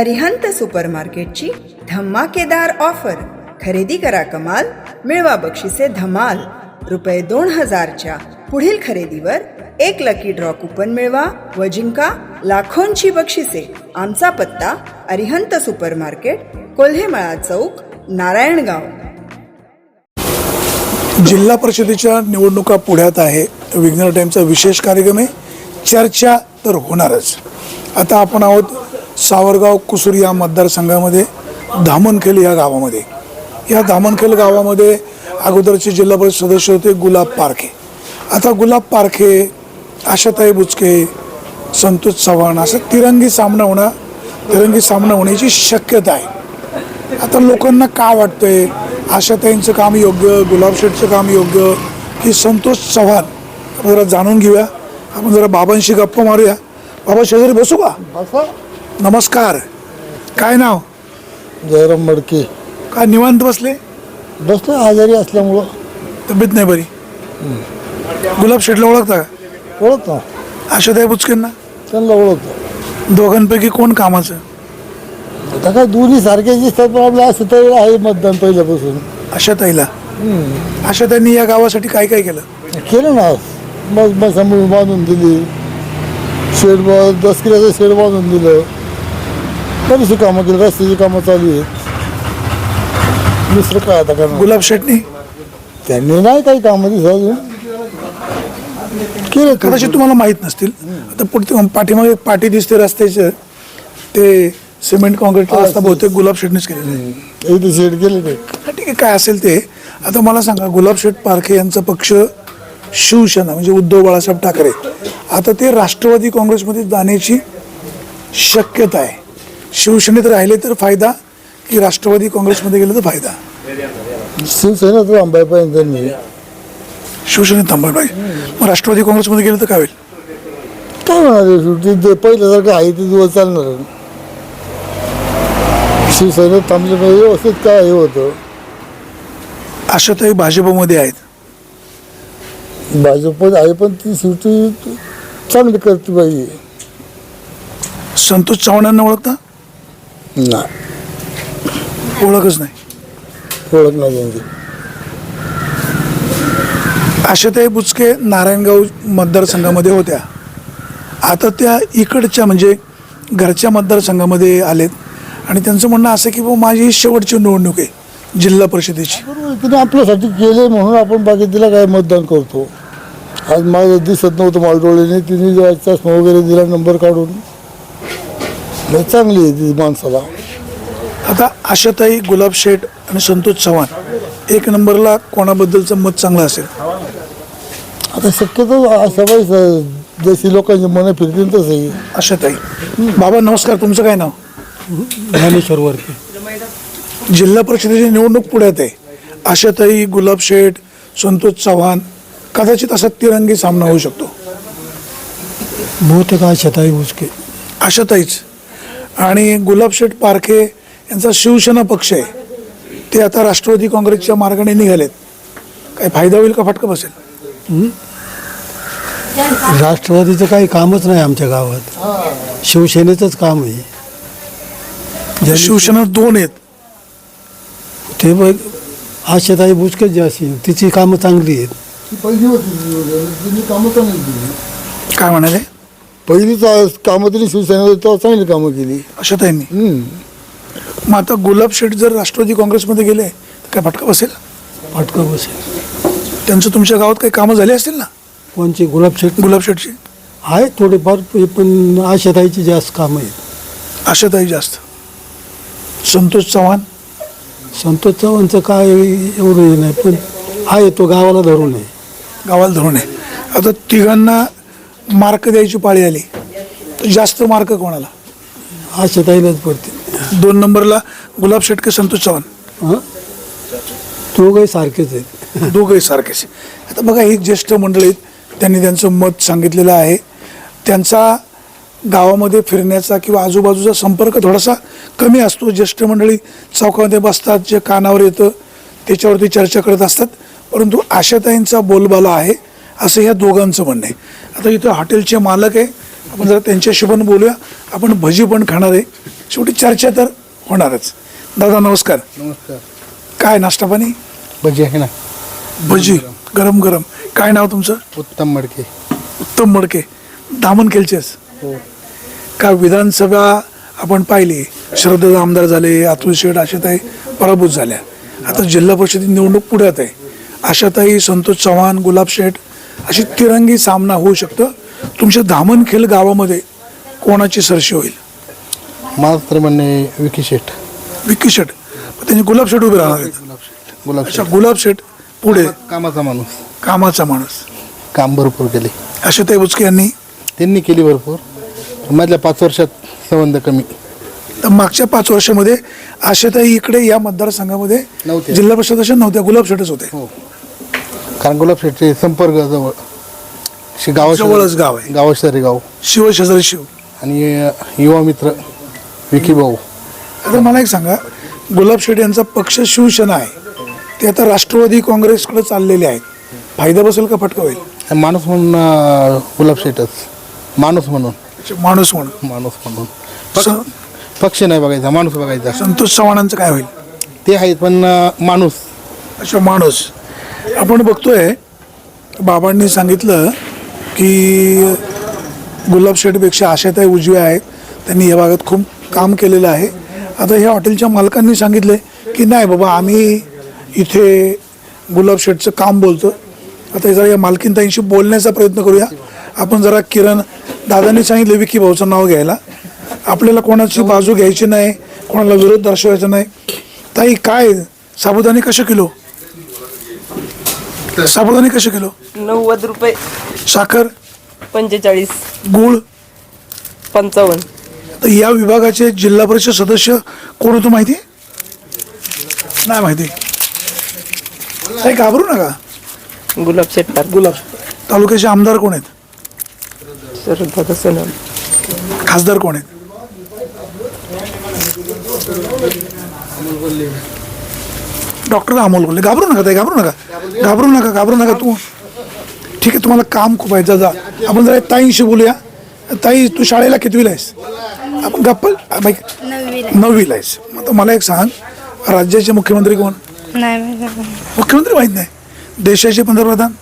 अरिहंत सुपरमार्केटची धमाकेदार ऑफर. खरेदी करा कमाल मिळवा बक्षिसे धमाल. रुपये दोन हजारच्या पुढील खरेदीवर एक लकी ड्रॉ कुपन मिळवा व जिंका लाखोंची बक्षिसे. आमचा पत्ता अरिहंत सुपरमार्केट कोल्हेमळा चौक नारायणगाव. जिल्हा परिषदेच्या निवडणुका पुढ्यात आहे. विघ्नर टाईमचा विशेष कार्यक्रम आहे. चर्चा तर होणारच. आता आपण आहोत सावरगाव कुसूर या मतदारसंघामध्ये धामणखेल या गावामध्ये. या धामणखेल गावामध्ये अगोदरचे जिल्हा परिषद सदस्य होते गुलाब पारखे. आता गुलाब पारखे आशाताई बुचके संतोष चव्हाण असं तिरंगी सामना होणार तिरंगी सामना होण्याची शक्यता आहे. आता लोकांना का वाटतंय? आशाताईंचं काम योग्य गुलाब शेठचं काम योग्य की संतोष चव्हाण? आपण जरा जाणून घेऊया. आपण जरा बाबांशी गप्पा मारूया. बाबा शेजारी बसू का? नमस्कार. काय नाव? जयराम मडके. काय निवांत बसले? बसलो आजारी असल्यामुळं. तब्येत नाही बरी? गुलाब शेठला ओळखता का? ओळखतो. आशाताई बुचकेंना? त्यांना ओळखतो. दोघांपैकी कोण कामाचं? आता काय दोन्ही सारखे दिसतात पण आपलं असं तर आहे मतदान पहिल्यापासून. आशाताईला? आशाताईंनी या गावासाठी काय काय केलं? केलं ना. मग मग बांधून दिली. शेड बा- दसकिऱ्याचं शेड बांधून दिलं. बरीचशी कामं केली रस्त्याची कामं चालू आहेत. दुसरं काय आता करणार? गुलाब शेठनी त्यांनी नाही काही कामं दिसत अजून. केलं ते. कदाचित तुम्हाला माहीत नसतील. आता पुढे पाठीमागे एक पाठी दिसते रस्त्याचं. ते सिमेंट कॉन्क्रीटचा रस्ता बहुतेक गुलाब शेटनेच केलेला आहे इथे शेड केले ते. हा, ठीक आहे काय असेल ते. आता मला सांगा गुलाब शेठ पारखे यांचा पक्ष शिवसेना म्हणजे उद्धव बाळासाहेब ठाकरे. आता ते राष्ट्रवादी काँग्रेसमध्ये जाण्याची शक्यता आहे. शिवसेनेत राहिले तर फायदा की राष्ट्रवादी काँग्रेसमध्ये गेलं तर फायदा. शिवसेना तर पाहिजे त्यांनी. शिवसेनेत थांबायला पाहिजे. मग राष्ट्रवादी काँग्रेसमध्ये गेलं तर काय होईल? काय होणार आहे शेवटी? ते पहिल्यासारखं आहे ते दिवस चालणार. शिवसेनेत थांबले नाही व्यवस्थित काय हे होतं? आशाताई भाजपमध्ये आहेत. भाजप आहे पण ती शेवटी चांगली करते पाहिजे संतोष चव्हाणांना ओळखता? नाही. ओळखच नाही. ओळख नाही त्यांची. आशाताई बुचके नारायणगाव मतदारसंघामध्ये होत्या. आता त्या इकडच्या म्हणजे घरच्या मतदारसंघामध्ये आलेत. आणि त्यांचं म्हणणं असं की बाबा माझी ही शेवटची निवडणूक आहे जिल्हा परिषदेची. बरोबर. तिने आपल्यासाठी केले म्हणून आपण बाकी तिला काय मतदान करतो. आज माझं दिसत नव्हतं माझ्या डोळ्याने तिने चष्मा वगैरे दिला नंबर काढून. लय चांगली आहे ती माणसाला. आता आशाताई गुलाब शेठ आणि संतोष चव्हाण एक नंबरला कोणाबद्दलचं मत चांगलं असेल? आता शक्यतो वेळेस जशी लोकांची मनं फिरतील तसंही आशाताई बाबा नमस्कार तुमचं काय नाव? ज्ञानेश्वर वरके जिल्हा परिषदेची निवडणूक पुढ्यात आहे. आशाताई गुलाब शेठ संतोष चव्हाण कदाचित असा तिरंगी सामना होऊ शकतो. बहुतेक आशाताई उचके आशाताईच. आणि गुलाबशेठ पारखे यांचा शिवसेना पक्ष आहे. ते आता राष्ट्रवादी काँग्रेसच्या मार्गाने निघालेत. काय फायदा होईल का फटका बसेल? राष्ट्रवादीचं काही कामच नाही आमच्या गावात. शिवसेनेचंच काम आहे. शिवसेना दोन आहेत. ते बघ आशाताई बुचकेच जास्त आहे. तिची कामं चांगली आहेत. काय म्हणाले? पहिली कामं तिने शिवसेना तेव्हा चांगली कामं केली. आशाताईंनी हम्म. मग आता गुलाबशेठ जर राष्ट्रवादी काँग्रेसमध्ये गेले तर काय फटका बसेल? फाटकं बसेल. त्यांचं तुमच्या गावात काही कामं झाली असतील ना? कोणचे? गुलाबशेठ गुलाबशेठची आहे थोडेफार पण आशाताईची जास्त कामं आहेत. आशाताई जास्त. संतोष चव्हाण? संतोष चव्हाणचं काय एवढं हे नाही पण आहे तो गावाला धरून आहे. गावाला धरून आहे. आता तिघांना मार्क द्यायची पाळी आली. तर जास्त मार्क कोणाला? आशाताईलाच पडते दोन नंबरला गुलाब शेटके संतोष चव्हाण. हां? दोघंही सारखेच आहेत. दोघंही सारखेच आता बघा ही ज्येष्ठ मंडळी आहेत, त्यांनी त्यांचं मत सांगितलेलं आहे. त्यांचा गावामध्ये फिरण्याचा किंवा आजूबाजूचा संपर्क थोडासा कमी असतो. ज्येष्ठ मंडळी चौकामध्ये बसतात जे कानावर येतं त्याच्यावरती चर्चा करत असतात. परंतु आशाताईंचा बोलबाला आहे. असं ह्या दोघांचं म्हणणं आहे. आता इथं हॉटेलचे मालक आहे. आपण जरा त्यांच्याशी पण बोलूया. आपण भजी पण खाणार आहे. शेवटी चर्चा तर होणारच. दादा नमस्कार. नमस्कार. काय नाश्ता पाणी? भजी आहे ना? भजी गरम गरम. काय नाव तुमचं? उत्तम मडके. उत्तम मडके. दामन केलचेस? हो. का विधानसभा आपण पाहिली. शरद आमदार झाले अतुल शेठ आशाताई पराभूत झाल्या. आता जिल्हा परिषद निवडणूक पुढ्यात आहे. आशाताई संतोष चव्हाण गुलाब शेठ अशी तिरंगी सामना होऊ शकतं. तुमच्या धामणखेल गावामध्ये कोणाची सरशी होईल? माझं तर म्हणणे विकी शेठ. विक्की शेठ. त्यांनी गुलाब शेठ उभे राहणार आहेत. गुलाब अच्छा गुलाब शेठ पुढे. कामाचा माणूस. कामाचा माणूस. काम भरपूर केले. आशाताई बुचके यांनी? त्यांनी केली भरपूर. मधल्या पाच वर्षात संबंध कमी. तर मागच्या पाच वर्षामध्ये आशाताई इकडे या मतदारसंघामध्ये नव्हत्या. जिल्हा परिषद अशा नव्हत्या गुलाब शेठच होते. हो. कारण गुलाब शेठचे संपर्क जवळ शे- गावा जवळच गाव आहे. गावाशेजारी गाव. शिव शेजारी शिव. आणि अ, युवा मित्र विकी भाऊ. आता मला एक सांगा गुलाब शेठ यांचा पक्ष शिवसेना आहे. ते आता राष्ट्रवादी काँग्रेसकडे चाललेले आहेत. फायदा बसेल का फटका होईल? आणि माणूस म्हणून अ, गुलाब शेठच माणूस म्हणून. अच्छा, माणूस म्हणून. माणूस म्हणून. स- पक्ष नाही बघायचा माणूस बघायचा. संतोष चव्हाणांचं काय होईल? ते आहेत पण अ, माणूस. अच्छा माणूस. आपण बघतोय बाबांनी सांगितलं की गुलाब शेठपेक्षा आशाताई उजव्या आहेत. त्यांनी या भागात खूप काम केलेलं आहे. आता ह्या हॉटेलच्या मालकांनी सांगितले की नाही बाबा आम्ही इथे गुलाब शेठचं काम बोलतो आता जरा या मालकीनताईंशी बोलण्याचा प्रयत्न करूया. आपण जरा किरण दादांनी सांगितलं विकी भाऊचं नाव घ्यायला. आपल्याला कोणाची बाजू घ्यायची नाही कोणाला विरोध दर्शवायचा नाही. ताई काय? साबुदाणे कसे किलो? साबुदाणे कसे किलो? नव्वद रुपये. साखर? पंचेचाळीस. गुळ? पंचावन्न. तर या विभागाचे जिल्हा परिषद सदस्य कोण होतं माहिती? नाही माहिती. काही घाबरू नका. गुलाब शेट्टार गुलाब तालुक्याचे आमदार कोण आहेत? सोनम खासदार कोण आहेत? डॉक्टर अमोल बोलले घाबरू नका ताई घाबरू नका. घाबरू नका घाबरू नका तू. ठीक आहे तुम्हाला काम खूप आहे जा जा. आपण जरा ताईंशी बोलूया. ताई तू शाळेला कितवीला आहेस? आपण गप्पल बाई- नववीला. आहेस. मग मला एक सांग राज्याचे मुख्यमंत्री कोण. मुख्यमंत्री माहीत नाही. देशाचे पंतप्रधान?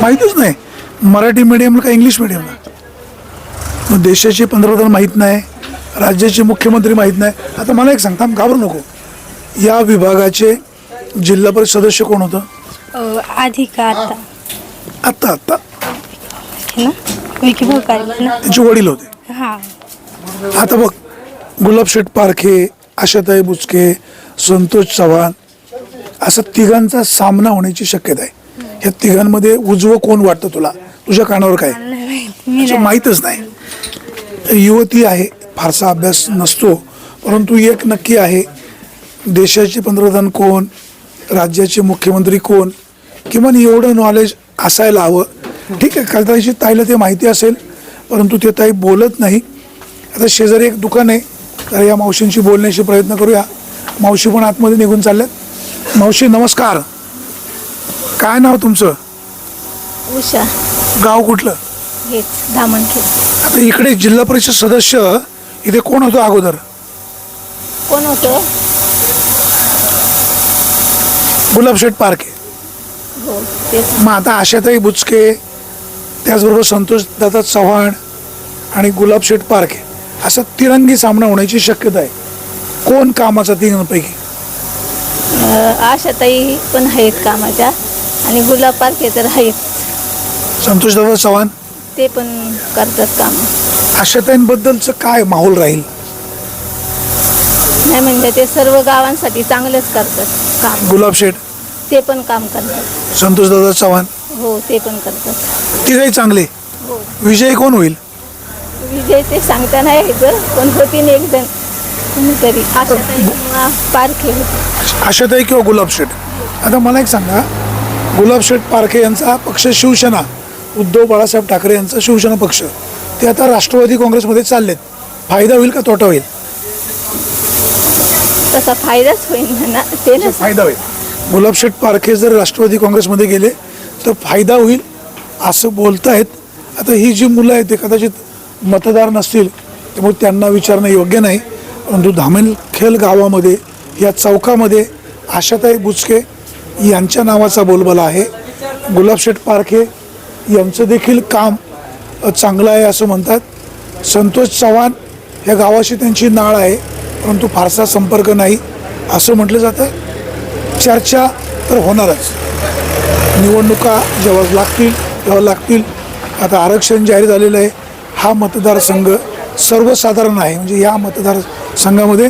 माहीतच नाही. मराठी मीडियमला का इंग्लिश मीडियमला देशाचे पंतप्रधान माहीत नाही. राज्याचे मुख्यमंत्री माहीत नाही. आता मला एक सांगता घाबरू नको. या विभागाचे जिल्हा परिषद सदस्य कोण होतं? अहो, आधी का आता आत्ता आत्ता? हे ना? विकी भाऊ काय ना? त्यांचे वडील होते. हा. आता बघ गुलाबशेठ पारखे आशाताई बुचके संतोष चव्हाण असं तिघांचा सामना होण्याची शक्यता आहे. या तिघांमध्ये उजवं कोण वाटतं तुला? तुझ्या कानावर काय? नाही. माहीतच नाही. युवती आहे फारसा अभ्यास नसतो परंतु एक नक्की आहे देशाचे पंतप्रधान कोण राज्याचे मुख्यमंत्री कोण किमान एवढं नॉलेज असायला हवं. ठीक आहे कदाचित ताईला ते माहिती असेल परंतु ते ताई बोलत नाही. आता शेजारी एक दुकान आहे तर या मावशींशी बोलण्याची प्रयत्न करूया. मावशी पण आतमध्ये निघून चालल्यात. मावशी नमस्कार. काय नाव तुमचं? उषा. गाव कुठलं? आता इकडे जिल्हा परिषद सदस्य इथे कोण होतं अगोदर? कोण होतं? गुलाबशेठ पारखे. हो तेच. मग आता आशाताई बुचके त्याचबरोबर संतोष दादा चव्हाण आणि गुलाबशेठ पारखे. असा तिरंगी सामना होण्याची शक्यता आहे. कोण कामाचा तिघांपैकी? अं, आशाताई पण आहेत कामाच्या आणि गुलाब पारखे तर आहेत. संतोष दादा चव्हाण? ते पण करतात काम. आशाताईंबद्दलचं काय माहोल राहील? नाही म्हणजे ते सर्व गावांसाठी चांगलंच करतात काम. गुलाबशेठ ते पण काम करतात. संतोष दादा चव्हाण? हो ते पण करतात. तिघही चांगले? हो. विजय कोण होईल? विजय ते सांगता नाही यायचं पण होतीन एक जण कोणीतरी. आशाताई पारखे होते. आशाताई किंवा गुलाबशेठ आता मला एक सांगा गुलाबशेठ पारखे यांचा पक्ष शिवसेना उद्धव बाळासाहेब ठाकरे यांचा शिवसेना पक्ष. ते आता राष्ट्रवादी काँग्रेसमध्ये चाललेत. फायदा होईल का तोटा होईल? तसा फायदाच होईल म्हणा ते ना फायदा होईल. गुलाबशेठ पारखे जर राष्ट्रवादी काँग्रेसमध्ये गेले तर फायदा होईल असं बोलतायत आता ही जी मुलं आहेत ते कदाचित मतदार नसतील त्यामुळे त्यांना विचारणं योग्य नाही. परंतु धामेलखेल गावामध्ये या चौकामध्ये आशाताई बुचके यांच्या नावाचा बोलबाला आहे. गुलाबशेठ पारखे यांचं देखील काम चांगलं आहे असं म्हणतात. संतोष चव्हाण या गावाशी त्यांची नाळ आहे परंतु फारसा संपर्क नाही असं म्हटलं जातं. चर्चा तर होणारच. निवडणुका जेव्हा लागतील तेव्हा लागतील. आता आरक्षण जाहीर झालेलं आहे. हा मतदारसंघ सर्वसाधारण आहे. म्हणजे या मतदारसंघामध्ये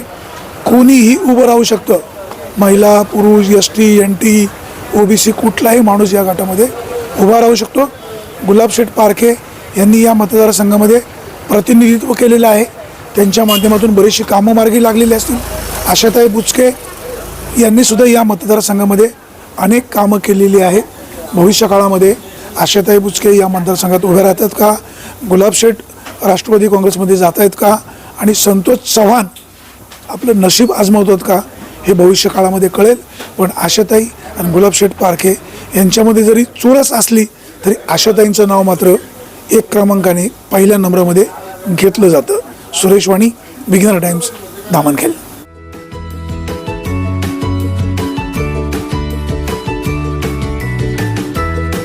कोणीही उभं राहू शकतं. महिला पुरुष S T N T O B C कुठलाही माणूस या गटामध्ये उभा राहू शकतो. गुलाबशेठ पारखे यांनी या मतदारसंघामध्ये प्रतिनिधित्व केलेलं आहे. त्यांच्या माध्यमातून बरीचशी कामं मार्गी लागलेली असतील. आशाताई बुचके यांनी सुद्धा या मतदारसंघामध्ये अनेक कामं केलेली आहेत. भविष्य काळामध्ये आशाताई बुचके या मतदारसंघात उभे राहतात का? गुलाबशेठ राष्ट्रवादी काँग्रेसमध्ये जात आहेत का? आणि संतोष चव्हाण आपलं नशीब आजमावतात का? हे भविष्य काळामध्ये कळेल. पण आशाताई आणि गुलाबशेठ पारखे यांच्यामध्ये जरी चुरस असली तरी आशाताईंचं नाव मात्र एक क्रमांकाने पहिल्या नंबरामध्ये घेतलं जातं. सुरेश वाणी बिगिनर टाइम्स दामनखेल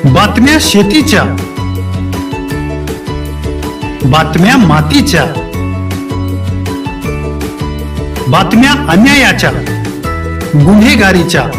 बातम्या शेतीच्या. बातम्या मातीच्या. बातम्या अन्यायाच्या. गुन्हेगारीच्या.